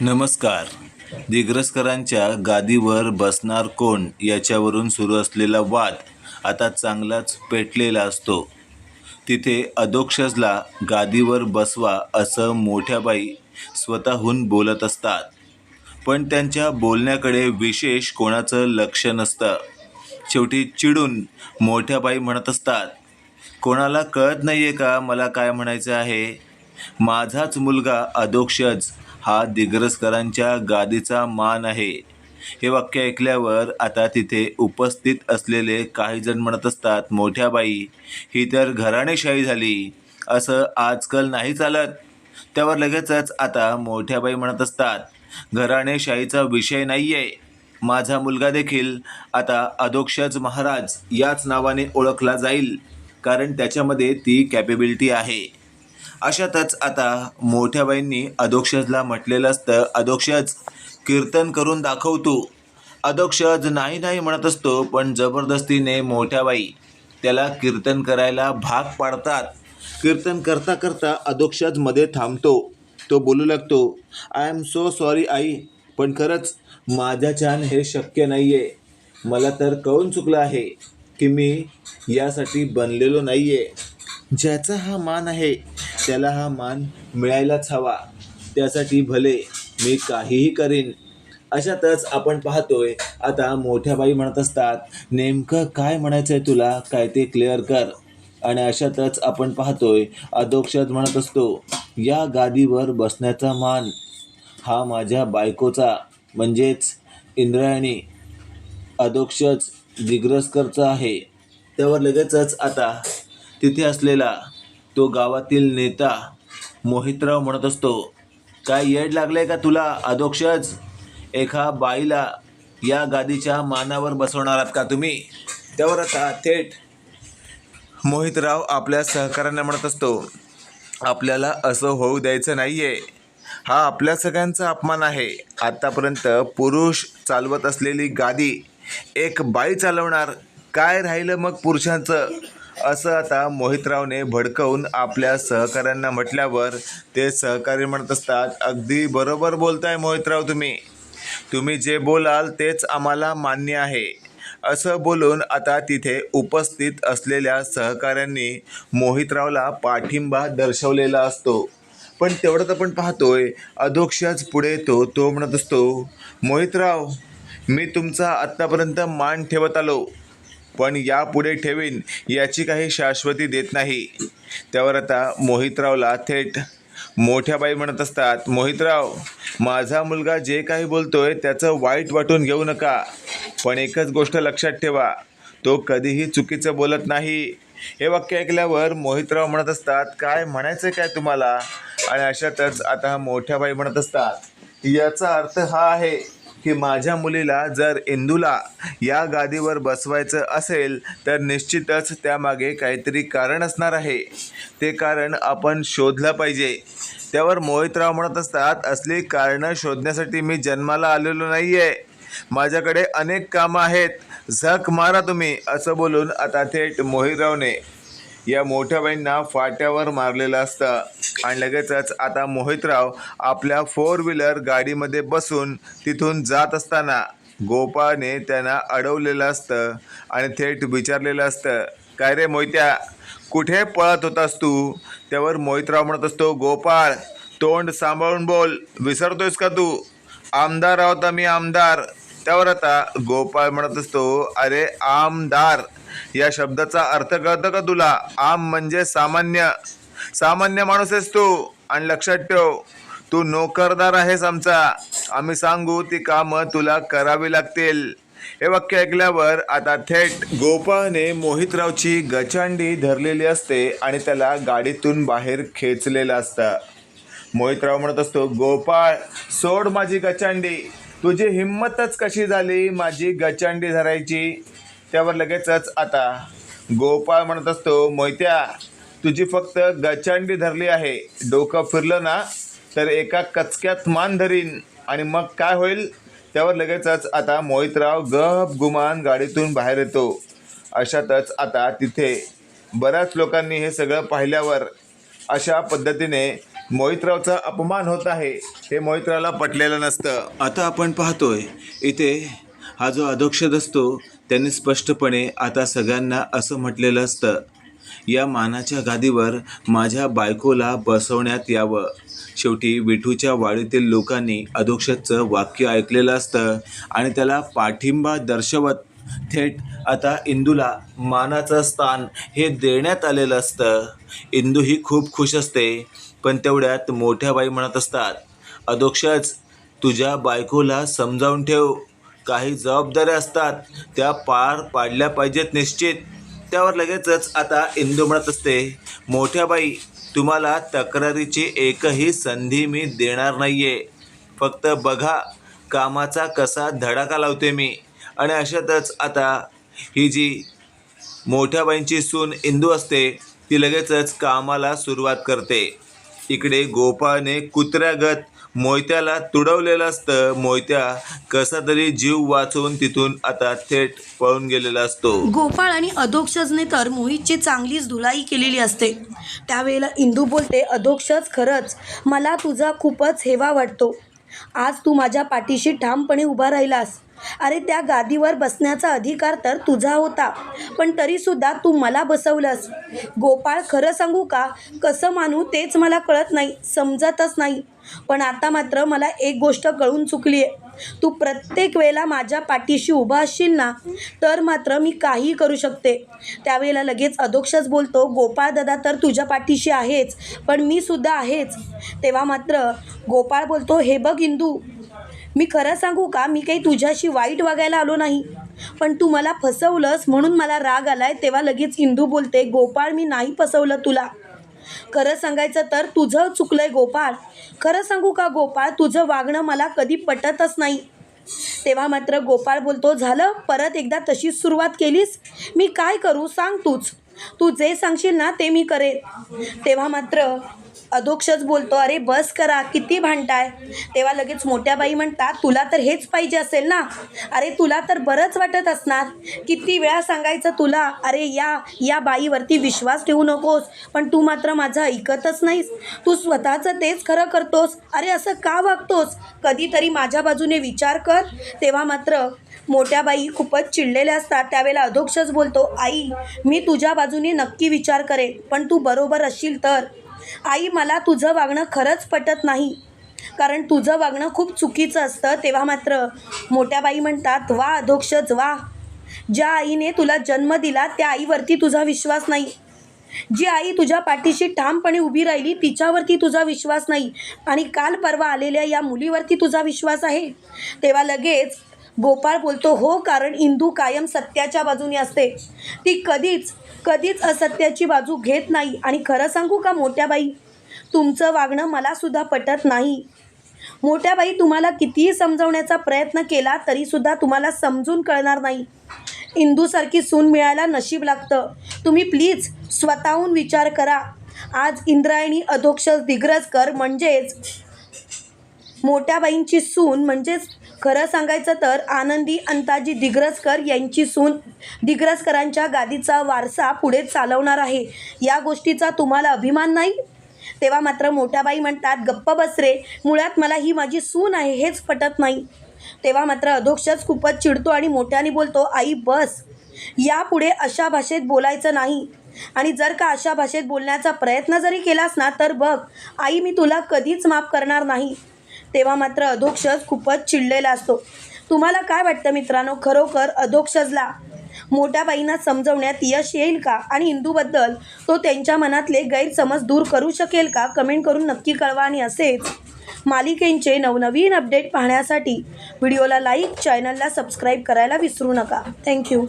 नमस्कार. दिग्रसकरांच्या गादीवर बसणार कोण याच्यावरून सुरू असलेला वाद आता चांगलाच पेटलेला असतो. तिथे अधोक्षजला गादीवर बसवा असं मोठ्या बाई स्वतःहून बोलत असतात. पण त्यांच्या बोलण्याकडे विशेष कोणाचं लक्ष नसतं. शेवटी चिडून मोठ्या बाई म्हणत असतात कोणाला कळत नाही आहे का मला काय म्हणायचं आहे? माझाच मुलगा अधोक्षज हा दिग्रसकरांच्या गादीचा मान आहे. हे वाक्य ऐकल्यावर आता तिथे उपस्थित असलेले काही जण म्हणत असतात मोठ्या बाई ही तर घराणेशाही झाली. असं आजकाल नाही चालत. त्यावर लगेचच आता मोठ्या बाई म्हणत असतात घराणेशाहीचा विषय नाही आहे माझा मुलगा देखील आता अधोक्षज महाराज याच नावाने ओळखला जाईल कारण त्याच्यामध्ये ती कॅपेबिलिटी आहे. अशातच आता मोठ्या बाईंनी अधोक्षजला म्हटलेलं असतं अधोक्षज कीर्तन करून दाखवतो. अधोक्षज नाही नाही म्हणत असतो पण जबरदस्तीने मोठ्या बाई त्याला कीर्तन करायला भाग पाडतात. कीर्तन करता करता अधोक्षजमध्ये थांबतो. तो बोलू लागतो आय एम सो सॉरी आई पण खरंच माझ्याच्यान हे शक्य नाही आहे मला तर कळून चुकलं आहे की मी यासाठी बनलेलो नाही आहे ज्याचा हा मान आहे त्याला हा मान मिळायलाच हवा. त्यासाठी भले मी काहीही करीन. अशातच आपण पाहतोय आता मोठ्या बाई म्हणत असतात नेमकं काय म्हणायचं आहे तुला? काय ते क्लिअर कर. आणि अशातच आपण पाहतोय अधोक्षत म्हणत असतो या गादीवर बसण्याचा मान हा माझ्या बायकोचा म्हणजेच इंद्रायणी अधोक्षज दिग्रसकरचा आहे. त्यावर लगेचच आता तिथे असलेला तो गावातील नेता मोहितराव म्हणत असतो काय येड लागलंय का तुला अधोक्षज एका बाईला या गादीच्या मानावर बसवणार आहात का तुम्ही? त्यावर आता थेट मोहितराव आपल्या सहकाऱ्यांना म्हणत असतो आपल्याला असं होऊ द्यायचं नाही आहे हा आपल्या सगळ्यांचा अपमान आहे. आत्तापर्यंत पुरुष चालवत असलेली गादी एक बाई चालवणार. काय राहिलं मग पुरुषांचं? असं आता मोहितरावने भडकवून आपल्या सहकाऱ्यांना म्हटल्यावर ते सहकारी म्हणत असतात अगदी बरोबर बोलताय मोहितराव तुम्ही. तुम्ही जे बोलाल तेच आम्हाला मान्य आहे. असं बोलून आता तिथे उपस्थित असलेल्या सहकाऱ्यांनी मोहितरावला पाठिंबा दर्शवलेला असतो. पण तेवढंच आपण पाहतोय अधोक्षज पुढे येतो तो म्हणत असतो मोहितराव मी तुमचा आत्तापर्यंत मान ठेवत आलो. पण यापुढे ठेवीन याची काही शाश्वती देत नाही. त्यावर आता मोहितरावला थेट मोठ्या बाई म्हणत असतात मोहितराव माझा मुलगा जे काही बोलतोय त्याचं वाईट वाटून घेऊ नका. पण एकच गोष्ट लक्षात ठेवा तो कधीही चुकीचं बोलत नाही. हे वाक्य ऐकल्यावर मोहितराव म्हणत असतात काय म्हणायचं काय तुम्हाला? आणि अशातच आता मोठ्या बाई म्हणत असतात याचा अर्थ हा आहे की माझ्या मुलीला जर इंदूला या गादीवर बसवायचं असेल तर निश्चितच त्यामागे काहीतरी कारण असणार आहे. ते कारण आपण शोधलं पाहिजे. त्यावर मोहितराव म्हणत असतात असली कारणं शोधण्यासाठी मी जन्माला आलेलो नाही आहे माझ्याकडे अनेक कामं आहेत. झक मारा तुम्ही असं बोलून आता थेट मोहितरावने या मोठ्या बाईंना फाट्यावर मारलेलं असतं. आणि लगेचच आता मोहितराव आपल्या फोर व्हीलर गाडीमध्ये बसून तिथून जात असताना गोपाळने त्यांना अडवलेलं असतं आणि थेट विचारलेलं असतं काय रे मोहित्या कुठे पळत होतास तू? त्यावर मोहितराव म्हणत असतो गोपाळ तोंड सांभाळून बोल विसरतोयस का तू? आमदार आहोत मी आमदार. त्यावर आता गोपाळ म्हणत असतो अरे आमदार या शब्दाचा अर्थ कळतं का तुला? आम म्हणजे सामान्य. सामान्य माणूस आहेस तू. आणि लक्षात ठेव तू नोकरदार आहेस आमचा. आम्ही सांगू ती कामं तुला करावी लागतील. हे वाक्य ऐकल्यावर आता थेट गोपाळने मोहितरावची गचांडी धरलेली असते आणि त्याला गाडीतून बाहेर खेचलेलं असतं. मोहितराव म्हणत असतो गोपाळ सोड माझी गचांडी. तुझी हिंमतच कशी झाली माझी गचांडी धरायची? त्यावर लगेचच आता. गोपाळ म्हणत असतो मोहित्या तुझी फक्त गचांडी धरली आहे. डोकं फिरलं ना तर एका कचक्यात मान धरीन. आणि मग काय होईल? त्यावर लगेचच आता मोहितराव गप गुमान गाडीतून बाहेर येतो. अशातच आता तिथे बऱ्याच लोकांनी हे सगळं पाहिल्यावर अशा पद्धतीने मोहितरावचा अपमान होत आहे. हे मोहितरावला पटलेलं नसतं. आता आपण पाहतोय इथे हा जो अधोक्षद असतो त्यांनी स्पष्टपणे आता सगळ्यांना असं म्हटलेलं असतं या मानाच्या गादीवर माझ्या बायकोला बसवण्यात यावं. शेवटी विठूच्या वाडीतील लोकांनी अधोक्षदचं वाक्य ऐकलेलं असतं आणि त्याला पाठिंबा दर्शवत थेट आता इंदूला मानाचं स्थान हे देण्यात आलेलं असतं. इंदू ही खूप खुश असते पण तेवढ्यात मोठ्या बाई म्हणत असतात अधोक्षज तुझ्या बायकोला समजावून ठेव. काही जबाबदाऱ्या असतात त्या पार पाडल्या पाहिजेत निश्चित. त्यावर लगेचच आता इंदू म्हणत असते मोठ्या बाई तुम्हाला तक्रारीची एकही संधी मी देणार नाही आहे फक्त बघा कामाचा कसा धडाका लावते मी. आणि अशातच आता ही जी मोठ्या बाईंची सून इंदू असते ती लगेचच कामाला सुरुवात करते. इकडे गोपाळने कुत्र्यागत मोयत्याला तुडवलेलं असतं. मोहित्या कसा तरी जीव वाचवून तिथून आता थेट पळून गेलेला असतो. गोपाळ आणि अधोक्षजने तर मोहितची चांगलीच धुलाई केलेली असते. त्यावेळेला इंदू बोलते अधोक्षज खरंच मला तुझा खूपच हेवा वाटतो. आज तू माझ्या पाठीशी ठामपणे उभा राहिलास. अरे त्या गादीवर बसण्याचा अधिकार तर तुझा होता पण तरीसुद्धा तू मला बसवलंस. गोपाळ खरं सांगू का? कसं मानू तेच मला कळत नाही समजतच नाही. पण आता मात्र मला एक गोष्ट कळून चुकली आहे तू प्रत्येक वेळेला माझ्या पाठीशी उभा असशील ना तर मात्र मी काहीही करू शकते. त्यावेळेला लगेच अधोक्षच बोलतो गोपाळ दादा तर तुझ्या पाठीशी आहेच पण मी सुद्धा आहेच. तेव्हा मात्र गोपाळ बोलतो हे बघ इंदू मी खरं सांगू का? मी काही तुझ्याशी वाईट वागायला आलो नाही. पण तू मला फसवलंस म्हणून मला राग आलाय तेव्हा लगेच इंदू बोलते गोपाळ मी नाही फसवलं तुला. खरं सांगायचं तर तुझं चुकलंय गोपाळ. खरं सांगू का गोपाळ? तुझं वागणं मला कधी पटतच नाही. तेव्हा मात्र गोपाळ बोलतो झालं? परत एकदा तशीच सुरुवात केलीस? मी काय करू? सांग तूच. तू जे सांगशील ना ते मी करेन. तेव्हा मात्र अधोक्षच बोलतो अरे बस करा किती भांडताय? तेव्हा लगेच मोठ्या बाई म्हणतात तुला तर हेच पाहिजे असेल ना? अरे तुला तर बरंच वाटत असणार. किती वेळा सांगायचं तुला अरे या या बाईवरती विश्वास ठेवू नकोस पण तू मात्र माझं ऐकतच नाहीस. तू स्वतःचं तेच खरं करतोस. अरे असं का वागतोस? कधीतरी माझ्या बाजूने विचार कर. तेव्हा मात्र मोठ्या बाई खूपच चिडलेल्या असतात. त्यावेळेला अधोक्षच बोलतो आई मी तुझ्या बाजूने नक्की विचार करेन पण तू बरोबर असशील तर. आई मला तुझं वागणं खरंच पटत नाही. कारण तुझं वागणं खूप चुकीचं असतं. तेव्हा मात्र मोठ्या बाई म्हणतात वा अधोक्षच वा. ज्या आईने तुला जन्म दिला त्या आईवरती तुझा विश्वास नाही. जी आई तुझ्या पाठीशी ठामपणे उभी राहिली तिच्यावरती तुझा विश्वास नाही. आणि काल परवा आलेल्या या मुलीवरती तुझा विश्वास आहे. तेव्हा लगेच गोपाळ बोलतो हो कारण इंदू कायम सत्याच्या बाजूने असते. ती कधीच कधीच असत्याची बाजू घेत नाही. आणि खरं सांगू का मोठ्या बाई तुमचं वागणं मलासुद्धा पटत नाही. मोठ्या बाई तुम्हाला कितीही समजवण्याचा प्रयत्न केला तरीसुद्धा तुम्हाला समजून कळणार नाही. इंदूसारखी सून मिळायला नशीब लागतं. तुम्ही प्लीज स्वतःहून विचार करा. आज इंद्रायणी अधोक्षज दिग्रजकर म्हणजेच मोठ्या बाईंची सून म्हणजेच खरं सांगायचं तर आनंदी अंताजी दिग्रसकर यांची सून दिग्रसकरांच्या गादीचा वारसा पुढे चालवणार आहे. या गोष्टीचा तुम्हाला अभिमान नाही? तेव्हा मात्र मोठ्याबाई म्हणतात गप्प बसरे मुळात मला ही माझी सून आहे हेच पटत नाही. तेव्हा मात्र अधोक्षच खूपच चिडतो आणि मोठ्याने बोलतो आई बस. यापुढे अशा भाषेत बोलायचं नाही. आणि जर का अशा भाषेत बोलण्याचा प्रयत्न जरी केलास ना तर बघ आई मी तुला कधीच माफ करणार नाही. तेव्हा मात्र अधोक्षज खूपच चिडलेला असतो. तुम्हाला काय वाटतं मित्रांनो? खरोखर अधोक्षजला मोठ्या बाईंना समजवण्यात यश येईल का? आणि हिंदूबद्दल तो त्यांच्या मनातले गैरसमज दूर करू शकेल का? कमेंट करून नक्की कळवा. आणि असेच मालिकेंचे नवनवीन अपडेट पाहण्यासाठी व्हिडिओला लाईक चॅनलला सबस्क्राईब करायला विसरू नका. थँक्यू.